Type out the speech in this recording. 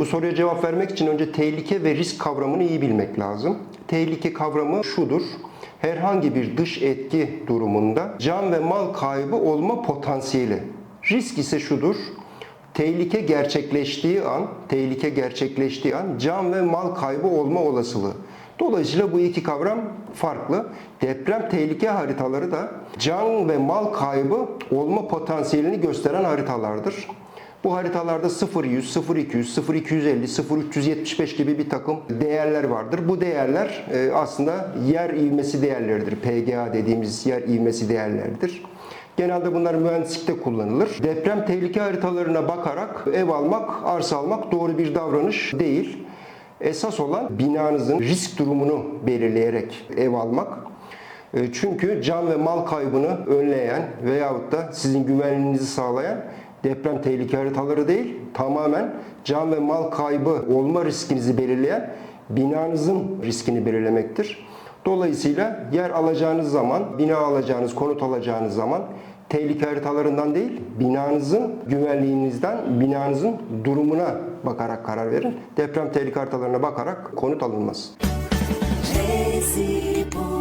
Bu soruya cevap vermek için önce tehlike ve risk kavramını iyi bilmek lazım. Tehlike kavramı şudur. Herhangi bir dış etki durumunda can ve mal kaybı olma potansiyeli. Risk ise şudur. Tehlike gerçekleştiği an, tehlike gerçekleştiği an can ve mal kaybı olma olasılığı. Dolayısıyla bu iki kavram farklı. Deprem tehlike haritaları da can ve mal kaybı olma potansiyelini gösteren haritalardır. Bu haritalarda 0100, 0200, 0250, 0375 gibi bir takım değerler vardır. Bu değerler e, aslında yer ivmesi değerleridir. PGA dediğimiz yer ivmesi değerleridir. Genelde bunlar mühendislikte kullanılır. Deprem tehlike haritalarına bakarak ev almak, arsa almak doğru bir davranış değil. Esas olan binanızın risk durumunu belirleyerek ev almak. E, Çünkü can ve mal kaybını önleyen veyahut da sizin güvenliğinizi sağlayan deprem tehlike haritaları değil, tamamen can ve mal kaybı olma riskinizi belirleyen binanızın riskini belirlemektir. Dolayısıyla yer alacağınız zaman, bina alacağınız, konut alacağınız zaman tehlike haritalarından değil, binanızın güvenliğinizden, binanızın durumuna bakarak karar verin. Deprem tehlike haritalarına bakarak konut alınmaz. Poo.